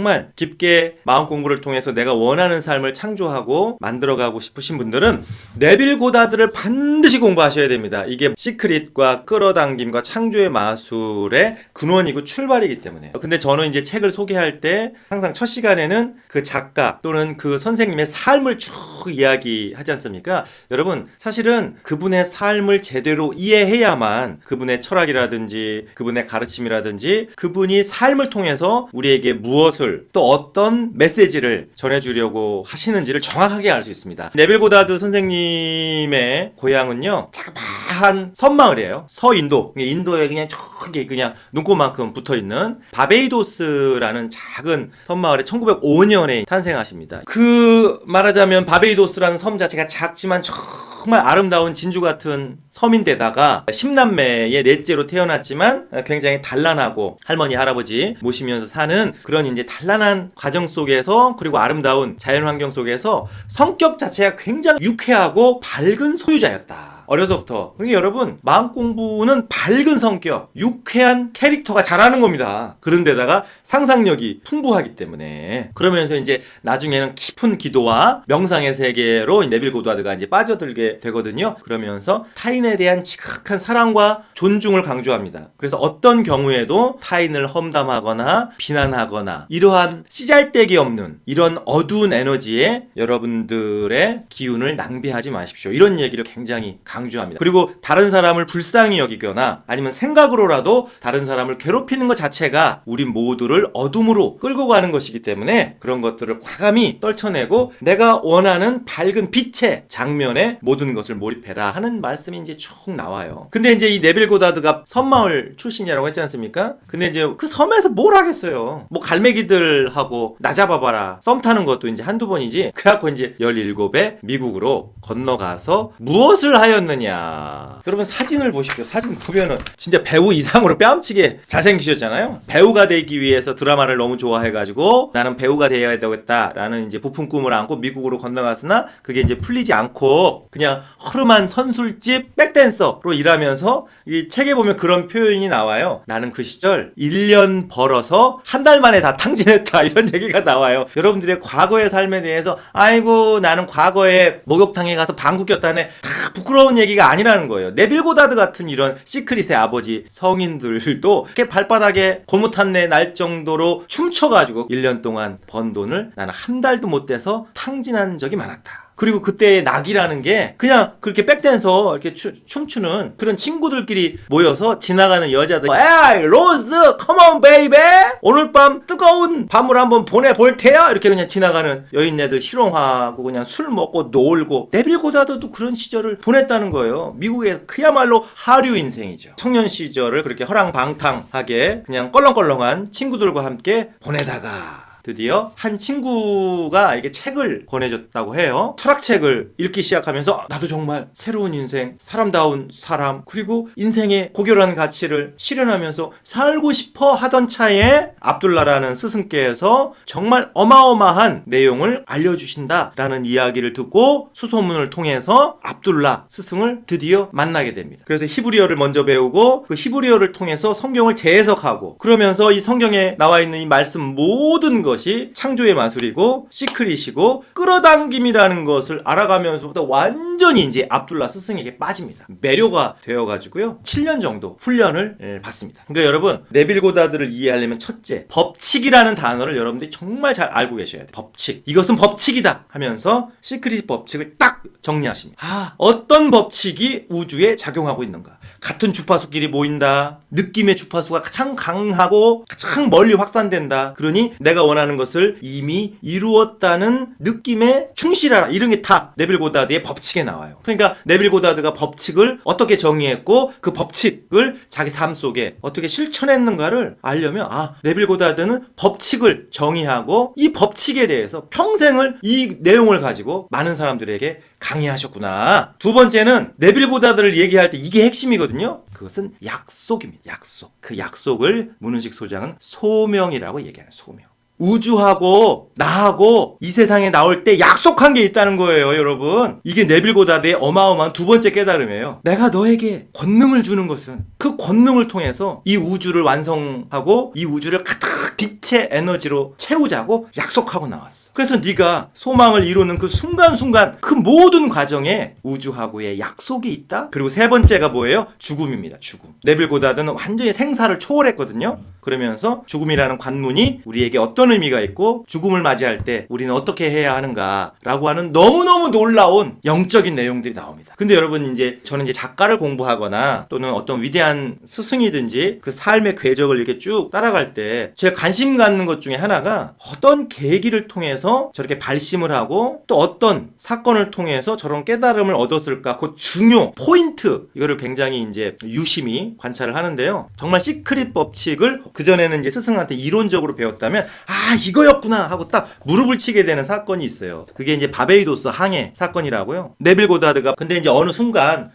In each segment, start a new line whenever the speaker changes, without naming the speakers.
정말 깊게 마음 공부를 통해서 내가 원하는 삶을 창조하고 만들어가고 싶으신 분들은 네빌 고다드를 반드시 공부하셔야 됩니다. 이게 시크릿과 끌어당김과 창조의 마술의 근원이고 출발이기 때문에. 근데 저는 이제 책을 소개할 때 항상 첫 시간에는 그 작가 또는 그 선생님의 삶을 쭉 이야기하지 않습니까? 여러분, 사실은 그분의 삶을 제대로 이해해야만 그분의 철학이라든지 그분의 가르침이라든지 그분이 삶을 통해서 우리에게 무엇을 또 어떤 메시지를 전해주려고 하시는지를 정확하게 알 수 있습니다. 네빌 고다드 선생님의 고향은요, 자그마한 섬마을이에요. 서인도. 인도에 그냥 저기 그냥 눈곱만큼 붙어 있는 바베이도스라는 작은 섬마을에 1905년 에 탄생하십니다. 그 말하자면 바베이도스라는 섬 자체가 작지만 정말 아름다운 진주 같은 섬인데다가 10남매의 넷째로 태어났지만 굉장히 단란하고 할머니 할아버지 모시면서 사는 그런 이제 단란한 과정 속에서 그리고 아름다운 자연 환경 속에서 성격 자체가 굉장히 유쾌하고 밝은 소유자였다. 어려서부터. 그러니까 여러분, 마음 공부는 밝은 성격, 유쾌한 캐릭터가 잘하는 겁니다. 그런데다가 상상력이 풍부하기 때문에. 그러면서 이제 나중에는 깊은 기도와 명상의 세계로 네빌 고드와드가 이제 빠져들게 되거든요. 그러면서 타인에 대한 지극한 사랑과 존중을 강조합니다. 그래서 어떤 경우에도 타인을 험담하거나 비난하거나 이러한 씨잘데기 없는 이런 어두운 에너지에 여러분들의 기운을 낭비하지 마십시오. 이런 얘기를 굉장히 강 조합니다. 그리고 다른 사람을 불쌍히 여기거나 아니면 생각으로라도 다른 사람을 괴롭히는 것 자체가 우리 모두를 어둠으로 끌고 가는 것이기 때문에 그런 것들을 과감히 떨쳐내고 내가 원하는 밝은 빛의 장면에 모든 것을 몰입해라 하는 말씀이 이제 쭉 나와요. 근데 이제 이 네빌 고다드가 섬마을 출신이라고 했지 않습니까? 근데 이제 그 섬에서 뭘 하겠어요? 뭐 갈매기들하고 나 잡아봐라. 썸 타는 것도 이제 한두 번이지. 그래갖고 이제 17에 미국으로 건너가서 무엇을 하였 느냐. 여러분 사진을 보십시오. 사진 보면은 진짜 배우 이상으로 뺨치게 잘생기셨잖아요. 배우가 되기 위해서 드라마를 너무 좋아해가지고 나는 배우가 되어야 되겠다라는 이제 부푼 꿈을 안고 미국으로 건너갔으나 그게 이제 풀리지 않고 그냥 허름한 선술집 백댄서로 일하면서 이 책에 보면 그런 표현이 나와요. 나는 그 시절 1년 벌어서 한 달 만에 다 탕진했다 이런 얘기가 나와요. 여러분들의 과거의 삶에 대해서 아이고 나는 과거에 목욕탕에 가서 방구 꼈다네 다 부끄러운 얘기가 아니라는 거예요. 네빌 고다드 같은 이런 시크릿의 아버지 성인들도 이렇게 발바닥에 고무탄내 날 정도로 춤춰가지고 1년 동안 번 돈을 나는 한 달도 못 돼서 탕진한 적이 많았다. 그리고 그때의 낙이라는 게 그냥 그렇게 백댄서 이렇게 추- 춤추는 그런 친구들끼리 모여서 지나가는 여자들. 에이 로즈 컴온 베이베 오늘 밤 뜨거운 밤을 한번 보내볼 테야. 이렇게 그냥 지나가는 여인네들 희롱하고 그냥 술 먹고 놀고 네빌 고다드도 그런 시절을 보냈다는 거예요. 미국에 그야말로 하류 인생이죠. 청년 시절을 그렇게 허랑방탕하게 그냥 껄렁껄렁한 친구들과 함께 보내다가 드디어 한 친구가 이게 책을 권해줬다고 해요. 철학책을 읽기 시작하면서 나도 정말 새로운 인생, 사람다운 사람, 그리고 인생의 고결한 가치를 실현하면서 살고 싶어 하던 차에 압둘라라는 스승께서 정말 어마어마한 내용을 알려주신다라는 이야기를 듣고 수소문을 통해서 압둘라 스승을 드디어 만나게 됩니다. 그래서 히브리어를 먼저 배우고 그 히브리어를 통해서 성경을 재해석하고 그러면서 이 성경에 나와 있는 이 말씀 모든 것이 창조의 마술이고 시크릿이고 끌어당김이라는 것을 알아가면서부터 완전히 이제 압둘라 스승에게 빠집니다. 매료가 되어가지고요. 7년 정도 훈련을 예, 받습니다. 그러니까 여러분 네빌 고다드를 이해하려면 첫째 법칙이라는 단어를 여러분들이 정말 잘 알고 계셔야 돼요. 법칙. 이것은 법칙이다 하면서 시크릿 법칙을 딱 정리하십니다. 아 어떤 법칙이 우주에 작용하고 있는가? 같은 주파수끼리 모인다. 느낌의 주파수가 가장 강하고 가장 멀리 확산된다. 그러니 내가 원하는 것을 이미 이루었다는 느낌에 충실하라. 이런 게 다 네빌 고다드의 법칙에 나와요. 그러니까 네빌 고다드가 법칙을 어떻게 정의했고 그 법칙을 자기 삶 속에 어떻게 실천했는가를 알려면 아 네빌 고다드는 법칙을 정의하고 이 법칙에 대해서 평생을 이 내용을 가지고 많은 사람들에게 강의하셨구나. 두 번째는 네빌 고다드를 얘기할 때 이게 핵심이거든요. 그것은 약속입니다. 약속. 그 약속을 문은식 소장은 소명이라고 얘기하는 소명. 우주하고 나하고 이 세상에 나올 때 약속한 게 있다는 거예요, 여러분. 이게 네빌 고다드의 어마어마한 두 번째 깨달음이에요. 내가 너에게 권능을 주는 것은 그 권능을 통해서 이 우주를 완성하고 이 우주를 가득 빛의 에너지로 채우자고 약속하고 나왔어. 그래서 네가 소망을 이루는 그 순간순간 그 모든 과정에 우주하고의 약속이 있다. 그리고 세 번째가 뭐예요? 죽음입니다. 죽음. 네빌 고다드는 완전히 생사를 초월했거든요. 그러면서 죽음이라는 관문이 우리에게 어떤 의미가 있고 죽음을 맞이할 때 우리는 어떻게 해야 하는가라고 하는 너무너무 놀라운 영적인 내용들이 나옵니다. 근데 여러분 이제 저는 이제 작가를 공부하거나 또는 어떤 위대한 스승이든지 그 삶의 궤적을 이렇게 쭉 따라갈 때 제가 관심 갖는 것 중에 하나가 어떤 계기를 통해서 저렇게 발심을 하고 또 어떤 사건을 통해서 저런 깨달음을 얻었을까 그 중요 포인트 이거를 굉장히 이제 유심히 관찰을 하는데요. 정말 시크릿 법칙을 그전에는 이제 스승한테 이론적으로 배웠다면 아 이거였구나 하고 딱 무릎을 치게 되는 사건이 있어요. 그게 이제 바베이도스 항해 사건이라고요. 네빌 고다드가 근데 이제 어느 순간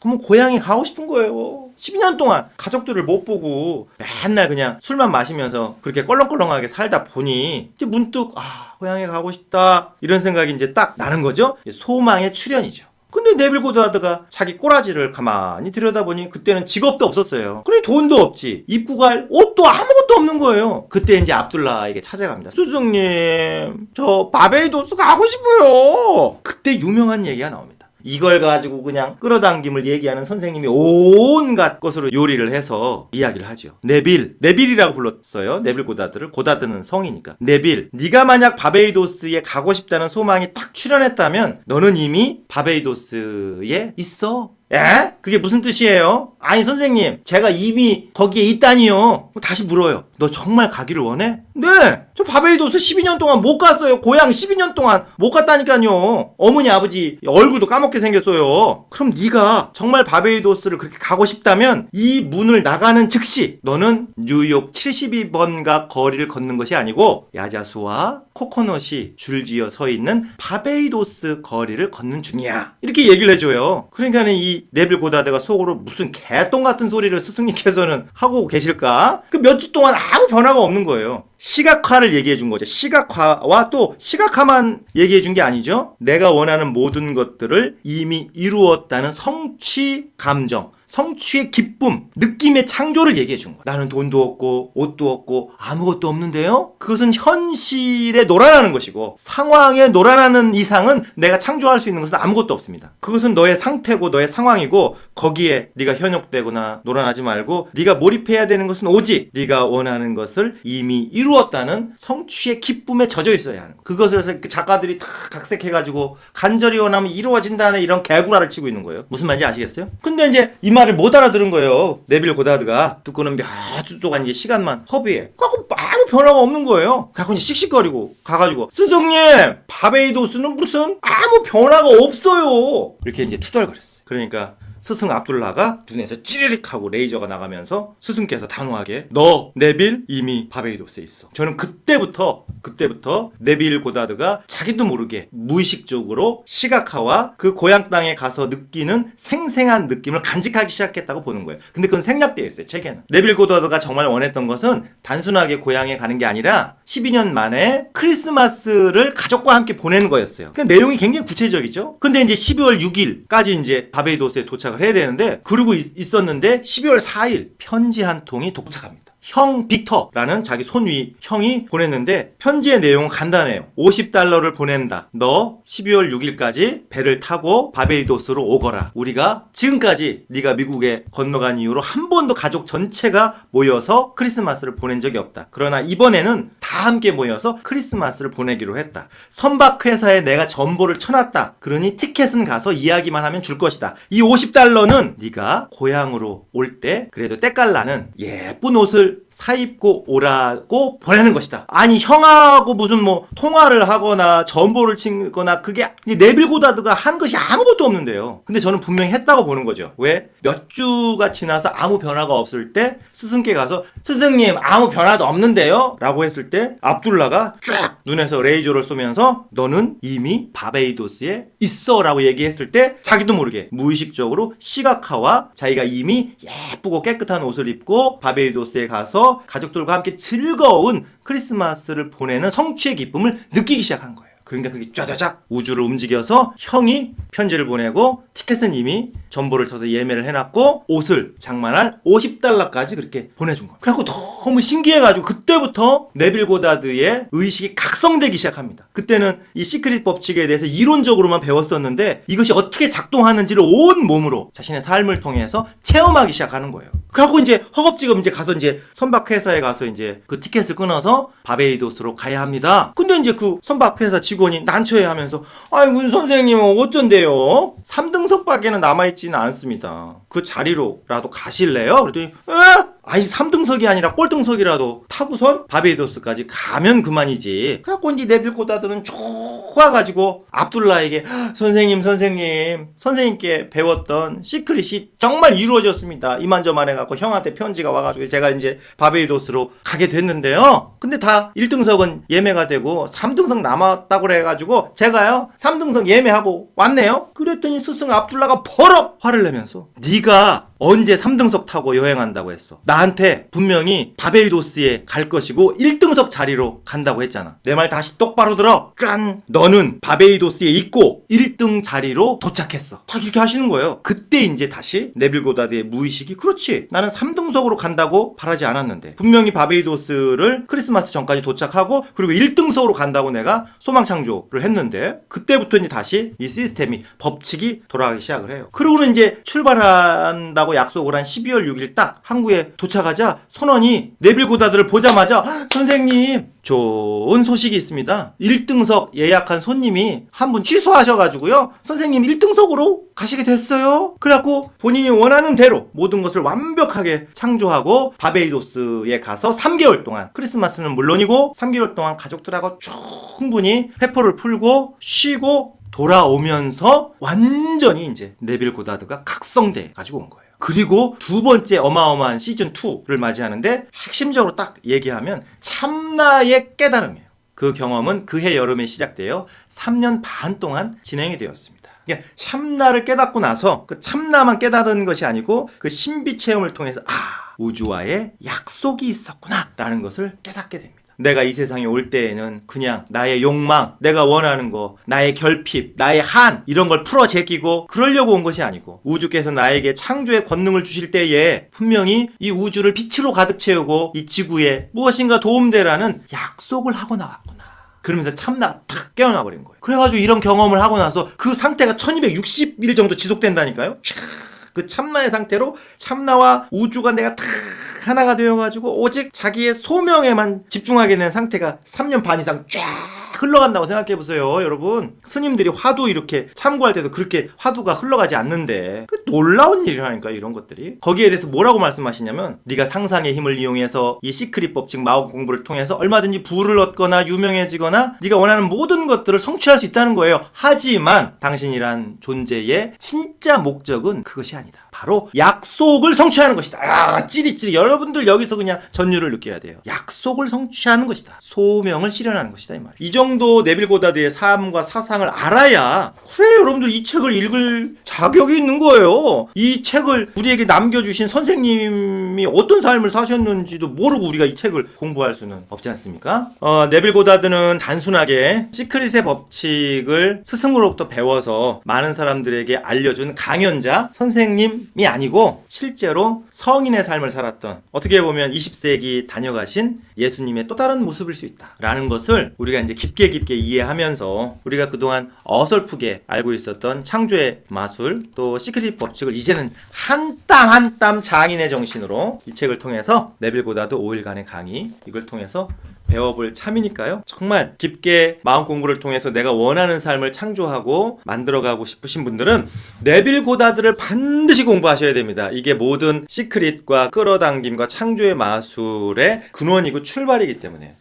너무 고향에 가고 싶은 거예요. 12년 동안 가족들을 못 보고 맨날 그냥 술만 마시면서 그렇게 껄렁껄렁하게 살다 보니 이제 문득 아 고향에 가고 싶다 이런 생각이 이제 딱 나는 거죠. 소망의 출현이죠. 근데 네빌 고드하드가 자기 꼬라지를 가만히 들여다보니 그때는 직업도 없었어요. 그래 돈도 없지. 입고 갈 옷도 아무것도 없는 거예요. 그때 이제 압둘라에게 찾아갑니다. 수정님, 저 바베이도스 가고 싶어요. 그때 유명한 얘기가 나옵니다. 이걸 가지고 그냥 끌어당김을 얘기하는 선생님이 온갖 것으로 요리를 해서 이야기를 하죠. 네빌, 네빌이라고 불렀어요. 네빌 고다드를 고다드는 성이니까. 네빌, 네가 만약 바베이도스에 가고 싶다는 소망이 딱 출현했다면 너는 이미 바베이도스에 있어. 에? 그게 무슨 뜻이에요? 아니 선생님, 제가 이미 거기에 있다니요. 다시 물어요. 너 정말 가기를 원해? 네. 저 바베이도스 12년 동안 못 갔어요. 고향 12년 동안 못 갔다니까요. 어머니 아버지 얼굴도 까먹게 생겼어요. 그럼 네가 정말 바베이도스를 그렇게 가고 싶다면 이 문을 나가는 즉시 너는 뉴욕 72번가 거리를 걷는 것이 아니고 야자수와 코코넛이 줄지어 서 있는 바베이도스 거리를 걷는 중이야. 이렇게 얘기를 해줘요. 그러니까 이 네빌 고다드가 속으로 무슨 개똥 같은 소리를 스승님께서는 하고 계실까? 그 몇 주 동안 아무 변화가 없는 거예요. 시각화를 얘기해 준 거죠. 시각화와 또 시각화만 얘기해 준 게 아니죠. 내가 원하는 모든 것들을 이미 이루었다는 성취 감정. 성취의 기쁨, 느낌의 창조를 얘기해 준 거야. 나는 돈도 없고, 옷도 없고, 아무것도 없는데요? 그것은 현실에 놀아나는 것이고, 상황에 놀아나는 이상은 내가 창조할 수 있는 것은 아무것도 없습니다. 그것은 너의 상태고, 너의 상황이고, 거기에 네가 현혹되거나 놀아나지 말고, 네가 몰입해야 되는 것은 오직 네가 원하는 것을 이미 이루었다는 성취의 기쁨에 젖어 있어야 하는 거. 그것을 그 작가들이 다 각색해가지고, 간절히 원하면 이루어진다는 이런 개구라를 치고 있는 거예요. 무슨 말인지 아시겠어요? 근데 이제 이 말을 못 알아들은 거예요. 네빌 고다드가 듣고는 몇 주 동안 이제 시간만 허비해. 갖고 아무 변화가 없는 거예요. 갖고 이제 씩씩거리고 가가지고 스승님 바베이도스는 무슨 아무 변화가 없어요. 이렇게 이제 투덜거렸어요. 그러니까 스승 압둘라가 눈에서 찌르륵하고 레이저가 나가면서 스승께서 단호하게 너 네빌 이미 바베이도스에 있어. 저는 그때부터 그때부터 네빌 고다드가 자기도 모르게 무의식적으로 시각화와 그 고향 땅에 가서 느끼는 생생한 느낌을 간직하기 시작했다고 보는 거예요. 근데 그건 생략되어 있어요. 책에는. 네빌 고다드가 정말 원했던 것은 단순하게 고향에 가는 게 아니라 12년 만에 크리스마스를 가족과 함께 보내는 거였어요. 그 내용이 굉장히 구체적이죠. 근데 이제 12월 6일까지 이제 바베이도스에 도착 을 해야 되는데 그러고 있, 있었는데 12월 4일 편지 한 통이 도착합니다. 형 빅터라는 자기 손위 형이 보냈는데 편지의 내용은 간단해요. 50달러를 보낸다. 너 12월 6일까지 배를 타고 바베이도스로 오거라. 우리가 지금까지 네가 미국에 건너간 이후로 한 번도 가족 전체가 모여서 크리스마스를 보낸 적이 없다. 그러나 이번에는 다 함께 모여서 크리스마스를 보내기로 했다. 선박 회사에 내가 전보를 쳐놨다. 그러니 티켓은 가서 이야기만 하면 줄 것이다. 이 50달러는 네가 고향으로 올 때 그래도 때깔 나는 예쁜 옷을 사입고 오라고 보내는 것이다. 아니 형하고 무슨 뭐 통화를 하거나 전보를 치거나 그게 네빌 고다드가 한 것이 아무것도 없는데요. 근데 저는 분명히 했다고 보는 거죠. 왜? 몇 주가 지나서 아무 변화가 없을 때 스승께 가서 스승님 아무 변화도 없는데요? 라고 했을 때 압둘라가 쫙 눈에서 레이저를 쏘면서 너는 이미 바베이도스에 있어 라고 얘기했을 때 자기도 모르게 무의식적으로 시각화와 자기가 이미 예쁘고 깨끗한 옷을 입고 바베이도스에 가서 가족들과 함께 즐거운 크리스마스를 보내는 성취의 기쁨을 느끼기 시작한 거예요. 그러니까 그게 짜자작 우주를 움직여서 형이 편지를 보내고 티켓은 이미 전보를 쳐서 예매를 해놨고 옷을 장만할 50달러까지 그렇게 보내준 거예요. 그래갖고 너무 신기해가지고 그때부터 네빌 고다드의 의식이 각성되기 시작합니다. 그때는 이 시크릿 법칙에 대해서 이론적으로만 배웠었는데 이것이 어떻게 작동하는지를 온 몸으로 자신의 삶을 통해서 체험하기 시작하는 거예요. 그래갖고 이제 허겁지겁 이제 가서 이제 선박 회사에 가서 이제 그 티켓을 끊어서 바베이도스로 가야 합니다. 근데 이제 그 선박 회사 직원 이 난처해 하면서 아이고 선생님은 어쩐데요? 3등석밖에는 남아있지는 않습니다. 그 자리로라도 가실래요? 그랬더니 에? 아니 3등석이 아니라 꼴등석이라도 타고선 바베이도스까지 가면 그만이지. 그래갖고 이제 네빌 고다들은 좋아가지고 압둘라에게 선생님 선생님 선생님께 배웠던 시크릿이 정말 이루어졌습니다. 이만저만 해갖고 형한테 편지가 와가지고 제가 이제 바베이도스로 가게 됐는데요. 근데 다 1등석은 예매가 되고 3등석 남았다고 그래가지고 제가요 3등석 예매하고 왔네요. 그랬더니 스승 압둘라가 버럭 화를 내면서 네가 언제 3등석 타고 여행한다고 했어. 나 한테 분명히 바베이도스에 갈 것이고 1등석 자리로 간다고 했잖아. 내 말 다시 똑바로 들어. 짠. 너는 바베이도스에 있고 1등 자리로 도착했어. 딱 이렇게 하시는 거예요. 그때 이제 다시 네빌 고다드의 무의식이 그렇지. 나는 3등석으로 간다고 바라지 않았는데 분명히 바베이도스를 크리스마스 전까지 도착하고 그리고 1등석으로 간다고 내가 소망 창조를 했는데 그때부터 이제 다시 이 시스템이 법칙이 돌아가기 시작을 해요. 그러고는 이제 출발한다고 약속을 한 12월 6일 딱 항구에 도착하자 선원이 네빌 고다드를 보자마자 "헉, 선생님 좋은 소식이 있습니다. 1등석 예약한 손님이 한 분 취소하셔가지고요. 선생님 1등석으로 가시게 됐어요. 그래갖고 본인이 원하는 대로 모든 것을 완벽하게 창조하고 바베이도스에 가서 3개월 동안 크리스마스는 물론이고 3개월 동안 가족들하고 충분히 회포를 풀고 쉬고 돌아오면서 완전히 이제 네빌 고다드가 각성돼 가지고 온 거예요. 그리고 두 번째 어마어마한 시즌 2를 맞이하는데 핵심적으로 딱 얘기하면 참나의 깨달음이에요. 그 경험은 그해 여름에 시작되어 3년 반 동안 진행이 되었습니다. 그러니까 참나를 깨닫고 나서 그 참나만 깨달은 것이 아니고 그 신비 체험을 통해서 아 우주와의 약속이 있었구나라는 것을 깨닫게 됩니다. 내가 이 세상에 올 때에는 그냥 나의 욕망, 내가 원하는 거, 나의 결핍, 나의 한 이런 걸 풀어 제끼고 그러려고 온 것이 아니고 우주께서 나에게 창조의 권능을 주실 때에 분명히 이 우주를 빛으로 가득 채우고 이 지구에 무엇인가 도움되라는 약속을 하고 나왔구나. 그러면서 참나가 탁 깨어나 버린 거예요. 그래가지고 이런 경험을 하고 나서 그 상태가 1260일 정도 지속된다니까요. 촤, 그 참나의 상태로 참나와 우주가 내가 탁 하나가 되어가지고 오직 자기의 소명에만 집중하게 되는 상태가 3년 반 이상 쫙 흘러간다고 생각해 보세요, 여러분. 스님들이 화두 이렇게 참고할 때도 그렇게 화두가 흘러가지 않는데 그 놀라운 일이라니까 이런 것들이. 거기에 대해서 뭐라고 말씀하시냐면 네가 상상의 힘을 이용해서 이 시크릿 법칙 마법 공부를 통해서 얼마든지 부를 얻거나 유명해지거나 네가 원하는 모든 것들을 성취할 수 있다는 거예요. 하지만 당신이란 존재의 진짜 목적은 그것이 아니다. 바로 약속을 성취하는 것이다. 아, 찌릿찌릿. 여러분들 여기서 그냥 전율을 느껴야 돼요. 약속을 성취하는 것이다. 소명을 실현하는 것이다. 이 말. 이 정도 네빌 고다드의 삶과 사상을 알아야 그래 여러분들 이 책을 읽을 자격이 있는 거예요. 이 책을 우리에게 남겨주신 선생님이 어떤 삶을 사셨는지도 모르고 우리가 이 책을 공부할 수는 없지 않습니까? 어, 네빌 고다드는 단순하게 시크릿의 법칙을 스승으로부터 배워서 많은 사람들에게 알려준 강연자 선생님 이 아니고 실제로 성인의 삶을 살았던 어떻게 보면 20세기 다녀가신 예수님의 또 다른 모습일 수 있다라는 것을 우리가 이제 깊게 깊게 이해하면서 우리가 그동안 어설프게 알고 있었던 창조의 마술 또 시크릿 법칙을 이제는 한 땀 한 땀 장인의 정신으로 이 책을 통해서 네빌 고다드 5일간의 강의 이걸 통해서 배워볼 참이니까요. 정말 깊게 마음 공부를 통해서 내가 원하는 삶을 창조하고 만들어가고 싶으신 분들은 네빌 고다드를 반드시 공부하셔야 됩니다. 이게 모든 시크릿과 끌어당김과 창조의 마술의 근원이고 출발이기 때문에